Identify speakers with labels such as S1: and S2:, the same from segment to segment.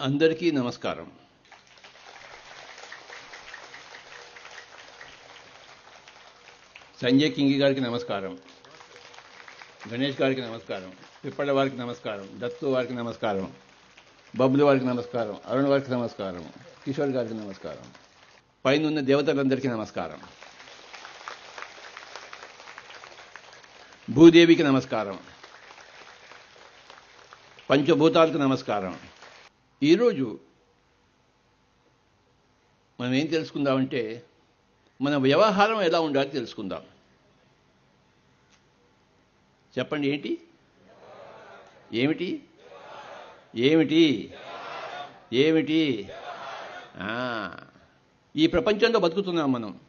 S1: అందరికీ నమస్కారం సంజయ్ కింగి గారికి నమస్కారం గణేష్ గారికి నమస్కారం పిప్పళ్ళ వారికి నమస్కారం దత్తు వారికి నమస్కారం బబ్లు వారికి నమస్కారం అరుణ్ వారికి నమస్కారం కిషోర్ గారికి నమస్కారం పైన ఉన్న దేవతలందరికీ నమస్కారం భూదేవికి నమస్కారం పంచభూతాలకు నమస్కారం ఈరోజు మనం ఏం తెలుసుకుందామంటే మన వ్యవహారం ఎలా ఉండాలో తెలుసుకుందాం. చెప్పండి ఏంటి? ఏమిటి? ఏమిటి? ఏమిటి? ఈ ప్రపంచంలో బతుకుతున్నాం మనం.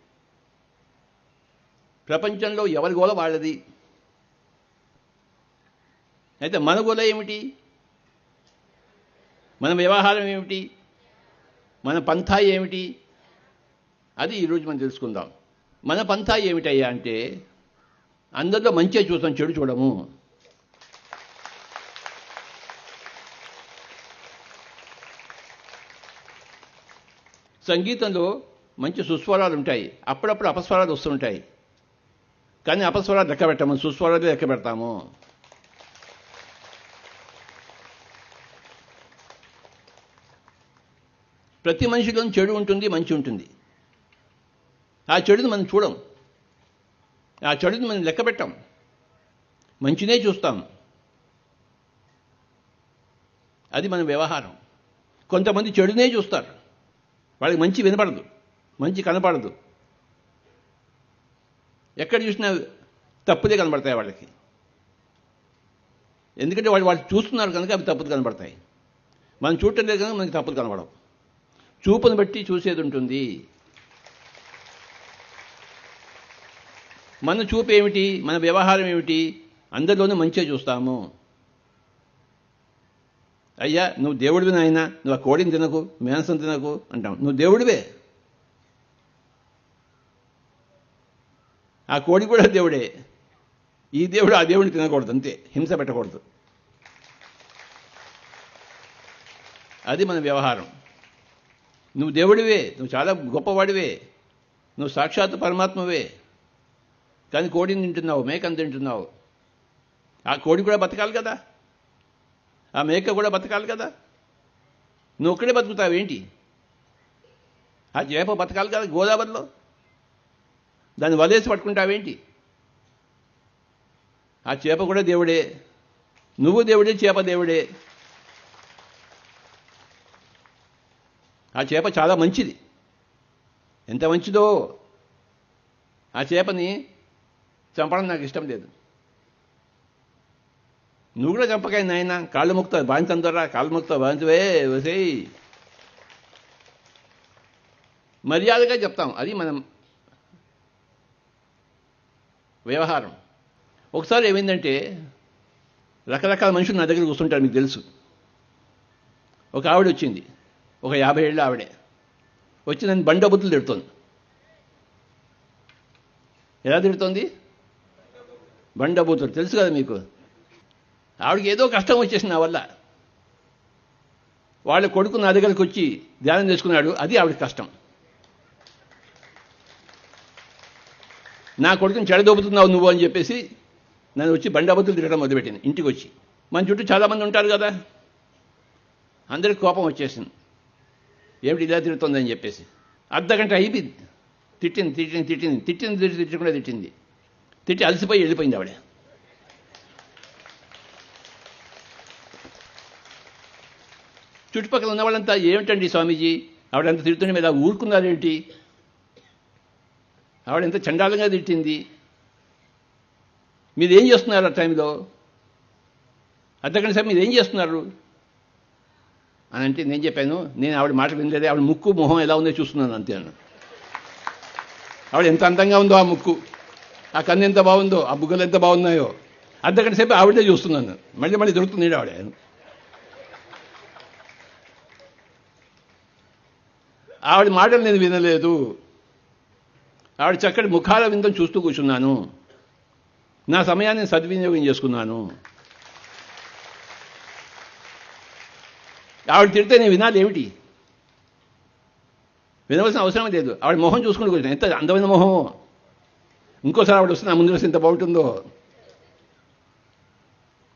S1: ప్రపంచంలో ఎవరి గోల వాళ్ళది? అయితే మన గోల ఏమిటి? మన వ్యవహారం ఏమిటి? మన పంథా ఏమిటి? అది ఈరోజు మనం తెలుసుకుందాం. మన పంథా ఏమిటయ్యా అంటే అందరిలో మంచిగా చూస్తాం చెడు చూడము. సంగీతంలో మంచి సుస్వరాలు ఉంటాయి. అప్పుడప్పుడు అపస్వరాలు వస్తుంటాయి. కానీ అపస్వరాలు లెక్క పెట్టాము సుస్వరాలు లెక్క పెడతాము. ప్రతి మనిషిలో చెడు ఉంటుంది మంచి ఉంటుంది. ఆ చెడుని మనం చూడం. ఆ చెడుని మనం లెక్క పెట్టాం. మంచినే చూస్తాం. అది మన వ్యవహారం. కొంతమంది చెడునే చూస్తారు. వాళ్ళకి మంచి వినపడదు. మంచి కనపడదు. ఎక్కడ చూసినా తప్పుదే కనబడతాయి వాళ్ళకి. ఎందుకంటే వాళ్ళు వాళ్ళు చూస్తున్నారు కనుక అవి తప్పులు కనబడతాయి మనం చూడటం లేదు కనుక మనకి తప్పులు కనబడవు చూపును బట్టి చూసేది ఉంటుంది. మన చూపు ఏమిటి మన వ్యవహారం ఏమిటి? అందరిలోనూ మంచిగా చూస్తాము. అయ్యా నువ్వు దేవుడివి నాయన నువ్వు ఆ కోడిని తినకు మేనసం తినకు అంటాం. నువ్వు దేవుడివే. ఆ కోడి కూడా దేవుడే. ఈ దేవుడు ఆ దేవుడిని తినకూడదు అంతే. హింస పెట్టకూడదు. అది మన వ్యవహారం. నువ్వు దేవుడివే నువ్వు చాలా గొప్పవాడివే నువ్వు సాక్షాత్ పరమాత్మవే. కానీ కోడిని తింటున్నావు మేకను తింటున్నావు. ఆ కోడి కూడా బతకాలి కదా? ఆ మేక కూడా బతకాలి కదా? నువ్వు ఒక్కడే బతుకుతావేంటి ఆ చేప బతకాలి కదా గోదావరిలో? దాన్ని వలేసి పట్టుకుంటావేంటి? ఆ చేప కూడా దేవుడే. నువ్వు దేవుడే చేప దేవుడే. ఆ చేప చాలా మంచిది. ఎంత మంచిదో ఆ చేపని చంపడం నాకు ఇష్టం లేదు. నువ్వు కూడా చంపకాయ నాయన కాళ్ళు ముక్త బాధించందరా కాళ్ళు ముక్త బాధించవే వసేయి మర్యాదగా చెప్తాం అది మనం వ్యవహారం. ఒకసారి ఏమైందంటే రకరకాల మనుషులు నా దగ్గర కూర్చుంటారు మీకు తెలుసు. ఒక ఆవిడ వచ్చింది. ఒక యాభై ఏళ్ళ ఆవిడే. వచ్చి నన్ను బండబుద్ధులు తిడుతోంది. ఎలా తిడుతోంది? బండబూతులు తెలుసు కదా మీకు? ఆవిడకి ఏదో కష్టం వచ్చేసింది నా వల్ల. వాళ్ళ కొడుకు నా దగ్గరికి వచ్చి ధ్యానం చేసుకున్నాడు. అది ఆవిడ కష్టం. నా కొడుకుని చెడదోపుతున్నావు నువ్వు అని చెప్పేసి నన్ను వచ్చి బండాబుద్ధులు తిరగడం మొదలుపెట్టింది. ఇంటికి వచ్చి. మన చుట్టూ చాలామంది ఉంటారు కదా. అందరికి కోపం వచ్చేసింది. ఏమిటి ఇలా తిరుగుతుందని చెప్పేసి. అర్ధగంట అయిపోయింది. తిట్టింది తిట్టింది తిట్టింది. తిట్టింది తిట్టి తిట్టకుండా తిట్టింది. తిట్టి అలసిపోయి వెళ్ళిపోయింది ఆవిడ. చుట్టుపక్కల ఉన్న వాళ్ళంతా ఏమిటండి స్వామీజీ? ఆవిడంత తిడుతుంటే మీద ఊరుకున్నారేంటి? ఆవిడ ఎంత చండాలంగా తిట్టింది. మీరు ఏం చేస్తున్నారు ఆ టైంలో? అర్ధగంట సార్ మీరు ఏం చేస్తున్నారు? అని అంటే నేను చెప్పాను నేను ఆవిడ మాట వినలేదే ఆవిడ ముక్కు మొహం ఎలా ఉందో చూస్తున్నాను అంతే అన్న ఆవిడ ఎంత అందంగా ఉందో ఆ ముక్కు. ఆ కన్ను ఎంత బాగుందో ఆ బుగ్గలు ఎంత బాగున్నాయో. అర్ధగంట సేపు ఆవిడే చూస్తున్నాను మళ్ళీ మళ్ళీ దొరుకుతుంది ఆవిడ. ఆవిడ మాటలు నేను వినలేదు. ఆవిడ చక్కటి ముఖాల విందం చూస్తూ కూర్చున్నాను. నా సమయాన్ని సద్వినియోగం చేసుకున్నాను. ఆవిడ తిడితే నేను వినాలి ఏమిటి? వినవలసిన అవసరం లేదు. ఆవిడ మొహం చూసుకుంటూ కూర్చున్నాను ఎంత అందమైన మొహం? ఇంకోసారి ఆవిడ వస్తున్నా ముందు వస్తే ఎంత బాగుంటుందో?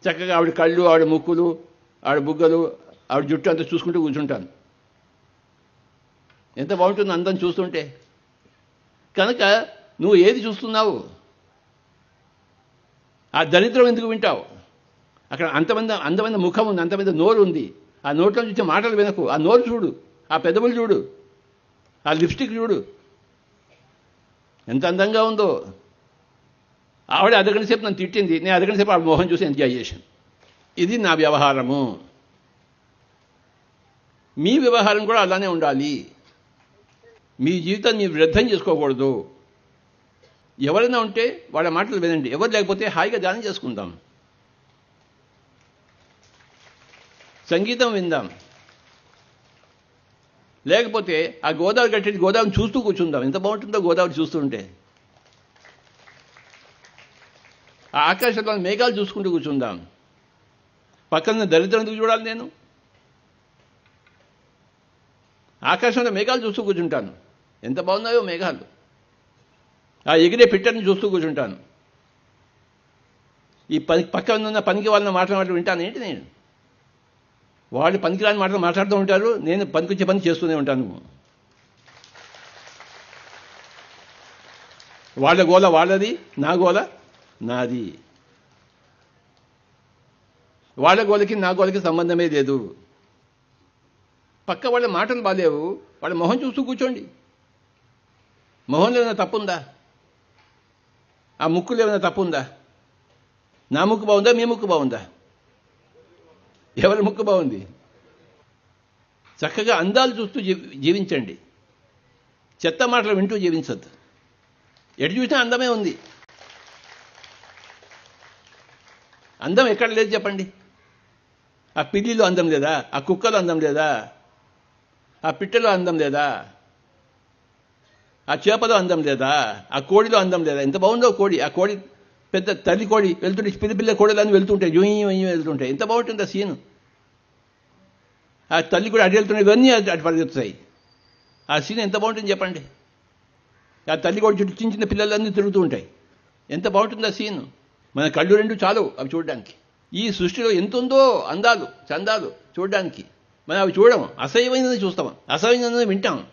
S1: చక్కగా ఆవిడ కళ్ళు ఆవిడ ముక్కులు ఆవిడ బుగ్గలు ఆవిడ జుట్టు అంతా చూసుకుంటూ కూర్చుంటాను. ఎంత బాగుంటుంది అందం చూస్తుంటే. కనుక నువ్వు ఏది చూస్తున్నావు? ఆ దరిద్రం ఎందుకు వింటావు? అక్కడ అంతమంది అందమైన ముఖం ఉంది అంతమంది నోరు ఉంది. ఆ నోట్లో చూసే మాటలు వినకు. ఆ నోరు చూడు ఆ పెదవులు చూడు ఆ లిప్స్టిక్ చూడు. ఎంత అందంగా ఉందో. ఆవిడ అరగంట సేపు నన్ను తిట్టింది. నేను అరగంట సేపు ఆవిడ మోహన్ చూసి ఎంజాయ్ చేశాను. ఇది నా వ్యవహారము. మీ వ్యవహారం కూడా అలానే ఉండాలి. మీ జీవితాన్ని మీరు వ్యర్థం చేసుకోకూడదు. ఎవరైనా ఉంటే వాళ్ళ మాటలు వినండి. ఎవరు లేకపోతే హాయిగా ధ్యానం చేసుకుందాం. సంగీతం విందాం. లేకపోతే ఆ గోదావరి కట్టేది గోదావరిని చూస్తూ కూర్చుందాం. ఎంత బాగుంటుందో గోదావరి చూస్తుంటే. ఆ ఆకాశంలో మేఘాలు చూసుకుంటూ కూర్చుందాం. పక్కన దరిద్రం ఎందుకు చూడాలి నేను? ఆకాశంలో మేఘాలు చూస్తూ కూర్చుంటాను. ఎంత బాగున్నాయో మేఘాలు. ఆ ఎగిరే పిట్టని చూస్తూ కూర్చుంటాను. ఈ పని పక్కన ఉన్న పనికి వాళ్ళని మాట్లాడటం వింటాను. ఏంటి నేను? వాళ్ళు పనికిరాని మాటలు మాట్లాడుతూ ఉంటారు. నేను పనికొచ్చే పని చేస్తూనే ఉంటాను. వాళ్ళ గోల వాళ్ళది నా గోల నాది. వాళ్ళ గోలకి నా గోలకి సంబంధమే లేదు. పక్క వాళ్ళ మాటలు బాలేవు. వాళ్ళ మొహం చూస్తూ కూర్చోండి. మొహంలో ఏమైనా తప్పుందా? ఆ ముక్కులో ఏమైనా తప్పుందా? నా ముక్కు బాగుందా? మీ ముక్కు బాగుందా? ఎవరి ముక్కు బాగుంది? చక్కగా అందాలు చూస్తూ జీవించండి. చెత్త మాటలు వింటూ జీవించద్దు. ఎటు చూసినా అందమే ఉంది. అందం ఎక్కడ లేదు చెప్పండి. ఆ పిల్లిలో అందం లేదా? ఆ కుక్కలో అందం లేదా? ఆ పిట్టలో అందం లేదా? ఆ చేపలో అందం లేదా? ఆ కోడిలో అందం లేదా? ఎంత బాగుందో కోడి. ఆ కోడి పెద్ద తల్లి కోడి వెళ్తుంటే పిల్ల పిల్ల కోడలని వెళ్తుంటాయి. జూయి జూయి వెళ్తుంటాయి. ఎంత బాగుంటుంది ఆ సీన్? ఆ తల్లి కూడా అటు వెళ్తున్నాయి ఇవన్నీ అటు పరిగెత్తుతాయి. ఆ సీన్ ఎంత బాగుంటుంది చెప్పండి. ఆ తల్లి కూడా చుట్టూ చిన్న చిన్న పిల్లలన్నీ తిరుగుతూ ఉంటాయి. ఎంత బాగుంటుంది ఆ సీన్? మన కళ్ళు రెండు చాలు అవి చూడడానికి. ఈ సృష్టిలో ఎంత ఉందో అందాలు చందాలు చూడడానికి. మనం అవి చూడడం అసహ్యమైనది చూస్తాం. అసహ్యమైనది వింటాం.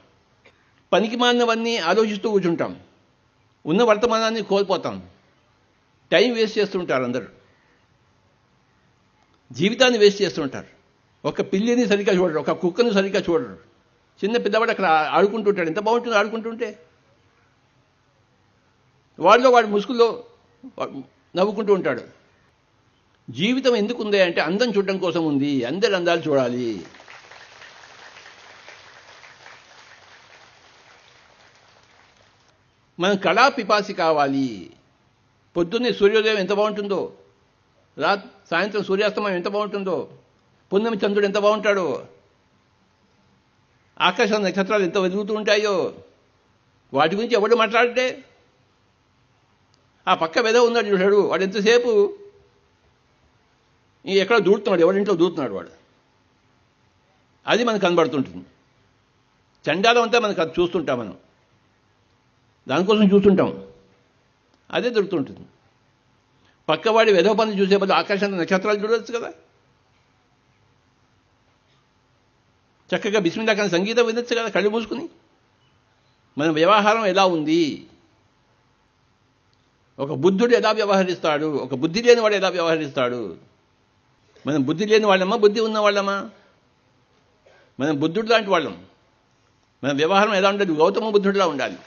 S1: పనికి మాలినవన్నీ ఆలోచిస్తూ కూర్చుంటాం. ఉన్న వర్తమానాన్ని కోల్పోతాం. టైం వేస్ట్ చేస్తుంటారు అందరూ. జీవితాన్ని వేస్ట్ చేస్తుంటారు. ఒక పిల్లిని సరిగ్గా చూడరు ఒక కుక్కను సరిగ్గా చూడరు. చిన్న పిల్లవాడు అక్కడ ఆడుకుంటుంటాడు. ఎంత బాగుంటుంది ఆడుకుంటుంటే. వాడిలో వాడి ముసుగులో నవ్వుకుంటూ ఉంటాడు. జీవితం ఎందుకు ఉంది అంటే అందం చూడడం కోసం ఉంది. అందరి అందాలు చూడాలి. మనం కళా పిపాసి కావాలి. పొద్దున్నే సూర్యోదయం ఎంత బాగుంటుందో రా సాయంత్రం సూర్యాస్తమయం ఎంత బాగుంటుందో పున్నమి చంద్రుడు ఎంత బాగుంటాడో ఆకాశం నక్షత్రాలు ఎంత వెలుగుతూ ఉంటాయో వాటి గురించి ఎవడు మాట్లాడితే ఆ పక్క వెద ఉన్నాడు చూశాడు వాడు ఎంతసేపు? ఎక్కడ దూడుతున్నాడు ఎవరింట్లో దూడుతున్నాడు వాడు? అది మనకు కనబడుతుంటుంది. చండాలం అంతా మనకు అది చూస్తుంటాం మనం. దానికోసం చూస్తుంటాం. అదే దొరుకుతుంటుంది పక్కవాడి వెధవ పనులు చూసే బదులు ఆకాశంలో నక్షత్రాలు చూడవచ్చు కదా. చక్కగా బిస్మిల్లా కానీ సంగీతం వినొచ్చు కదా కళ్ళు మూసుకుని. మన వ్యవహారం ఎలా ఉంది? ఒక బుద్ధుడు ఎలా వ్యవహరిస్తాడు? ఒక బుద్ధి లేని వాడు ఎలా వ్యవహరిస్తాడు? మనం బుద్ధి లేని వాళ్ళమా? బుద్ధి ఉన్న వాళ్ళమా? మనం బుద్ధుడు లాంటి వాళ్ళం. మన వ్యవహారం ఎలా ఉండదు గౌతమ బుద్ధుడిలా ఉండాలి.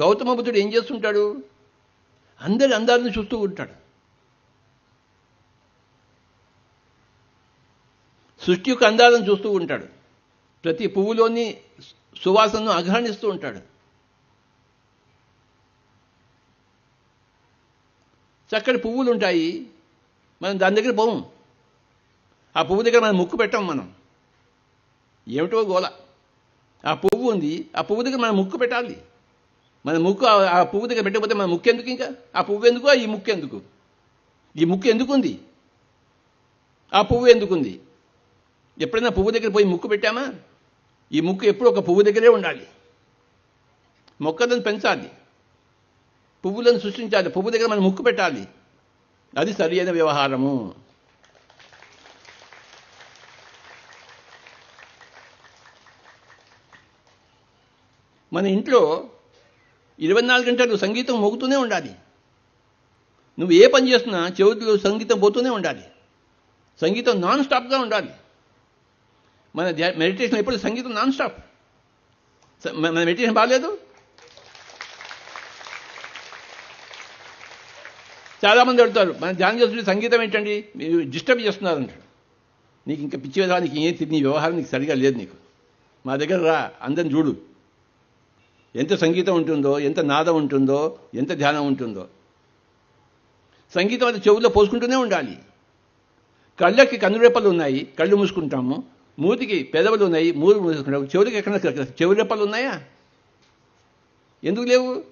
S1: గౌతమ బుద్ధుడు ఏం చేస్తుంటాడు? అందరి అందాలను చూస్తూ ఉంటాడు. సృష్టి యొక్క అందాలను చూస్తూ ఉంటాడు. ప్రతి పువ్వులోని సువాసనను అఘ్రాణిస్తూ ఉంటాడు. చక్కటి పువ్వులు ఉంటాయి. మనం దాని దగ్గర పోము ఆ పువ్వు దగ్గర మనం ముక్కు పెట్టాం మనం. ఏమిటో గోల. ఆ పువ్వు ఉంది. ఆ పువ్వు దగ్గర మనం ముక్కు పెట్టాలి. మన ముక్కు ఆ- పువ్వు దగ్గర పెట్టకపోతే మన ముక్కు ఎందుకు ఇంకా? ఆ పువ్వు ఎందుకు? ఈ ముక్కు ఎందుకు? ఈ ముక్కు ఎందుకుంది? ఆ పువ్వు ఎందుకుంది? ఎప్పుడైనా పువ్వు దగ్గర పోయి ముక్కు పెట్టామా? ఈ ముక్కు ఎప్పుడు ఒక పువ్వు దగ్గరే ఉండాలి. మొక్కలను పెంచాలి. పువ్వులను సృష్టించాలి. పువ్వు దగ్గర మనం ముక్కు పెట్టాలి. అది సరి అయిన వ్యవహారము. మన ఇంట్లో ఇరవై నాలుగు గంటలు సంగీతం మోగుతూనే ఉండాలి. నువ్వు ఏ పని చేస్తున్నా చెవిలో సంగీతం పోతూనే ఉండాలి. సంగీతం నాన్ స్టాప్గా ఉండాలి. మన మెడిటేషన్ ఎప్పుడు సంగీతం నాన్ స్టాప్ స- మన మెడిటేషన్ బాగాలేదు? చాలామంది అడుగుతారు మన ధ్యానం చేస్తుంటే సంగీతం ఏంటండి? మీరు డిస్టర్బ్ చేస్తున్నారు అంటారు. నీకు ఇంకా పిచ్చి వేదా నీకు ఏం తెలియదు, నీ వ్యవహారం నీకు సరిగా లేదు నీకు. మా దగ్గర రా అందరిని చూడు. ఎంత సంగీతం ఉంటుందో ఎంత నాదం ఉంటుందో ఎంత ధ్యానం ఉంటుందో. సంగీతం అది చెవుల్లో పోసుకుంటూనే ఉండాలి. కళ్ళకి కన్నురెప్పలు ఉన్నాయి కళ్ళు మూసుకుంటాము. మూతికి పెదవులు ఉన్నాయి మూడు మూసుకుంటాము. చెవులకి ఎక్కడ చెవి రెప్పలు ఉన్నాయా ఎందుకు లేవు?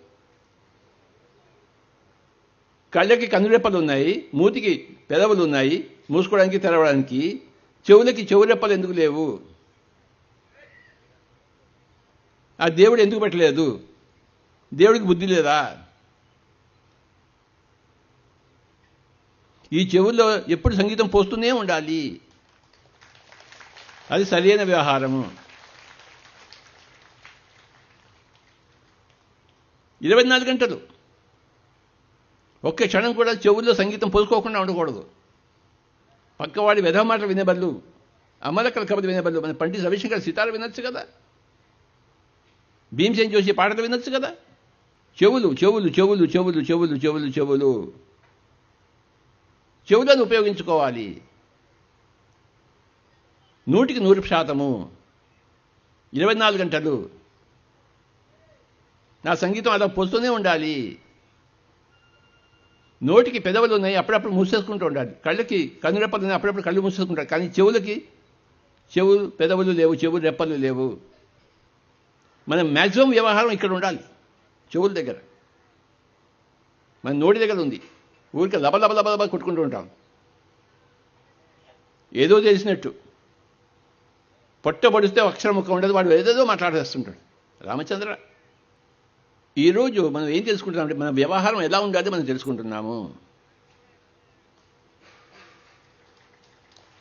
S1: కళ్ళకి కన్నురెప్పలు ఉన్నాయి మూతికి పెదవులు ఉన్నాయి మూసుకోవడానికి తెరవడానికి చెవులకి చెవురెప్పలు ఎందుకు లేవు? ఆ దేవుడు ఎందుకు పెట్టలేదు? దేవుడికి బుద్ధి లేదా? ఈ చెవుల్లో ఎప్పుడు సంగీతం పోస్తూనే ఉండాలి. అది సరైన వ్యవహారము. ఇరవై నాలుగు గంటలు. ఒక్క క్షణం కూడా చెవుల్లో సంగీతం పోసుకోకుండా ఉండకూడదు. పక్కవాడి వెధ మాటలు వినే బదులు అమలకల కబులు వినే బదులు మన పండిత రవిశంకర్ సితార వినొచ్చు కదా? భీమసేన్ జోషి పాటలు వినొచ్చు కదా? చెవులు చెవులు చెవులు చెవులు చెవులు చెవులు చెవులు. చెవులను ఉపయోగించుకోవాలి. నూటికి నూరు శాతము. ఇరవై నాలుగు గంటలు. నా సంగీతం అలా పోస్తూనే ఉండాలి. నోటికి పెదవులు ఉన్నాయి అప్పుడప్పుడు మూసేసుకుంటూ ఉండాలి. కళ్ళకి కన్నురెప్పలు ఉన్నాయి అప్పుడప్పుడు కళ్ళు మూసేసుకుంటారు. కానీ చెవులకి చెవులు పెదవులు లేవు చెవులు రెప్పలు లేవు. మన మ్యాక్సిమం వ్యవహారం ఇక్కడ ఉండాలి. చెవుల దగ్గర. మన నోటి దగ్గర ఉంది. ఊరికి లబ లబ లబ లబ కొట్టుకుంటూ ఉంటాం. ఏదో తెలిసినట్టు. పొట్ట పడిస్తే అక్షరం ముక్క ఉండదు. వాడు ఏదేదో మాట్లాడేస్తుంటాడు. రామచంద్ర ఈరోజు మనం ఏం తెలుసుకుంటున్నామంటే మన వ్యవహారం ఎలా ఉండాలి మనం తెలుసుకుంటున్నాము.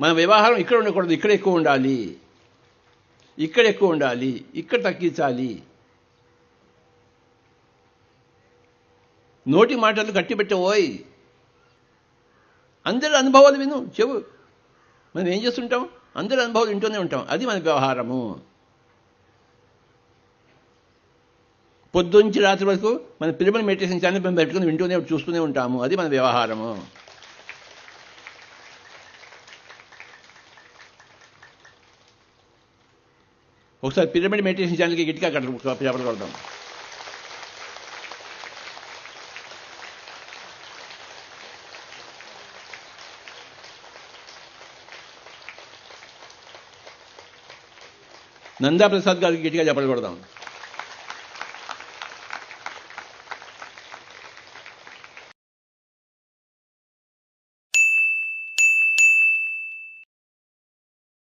S1: మన వ్యవహారం ఇక్కడ ఉండకూడదు ఇక్కడ ఎక్కువ ఉండాలి. ఇక్కడ ఎక్కువ ఉండాలి ఇక్కడ తగ్గించాలి. నోటి మాటలు కట్టిపెట్టబోయ్ అందరి అనుభవాలు విను చెవు మనం ఏం చేస్తుంటాం? అందరి అనుభవాలు వింటూనే ఉంటాం. అది మన వ్యవహారము. పొద్దుంచి రాత్రి వరకు మన పిల్లల మెడిటేషన్ ఛానల్ మేము పెట్టుకుని వింటూనే చూస్తూనే ఉంటాము. అది మన వ్యవహారము. ఒకసారి పిరమిడ్ మెడిటేషన్ ఛానల్కి గట్టిగా కట్ట చేపలు కొడదాం. నందా ప్రసాద్ గారికి గట్టిగా చెప్పలు కొడదాం.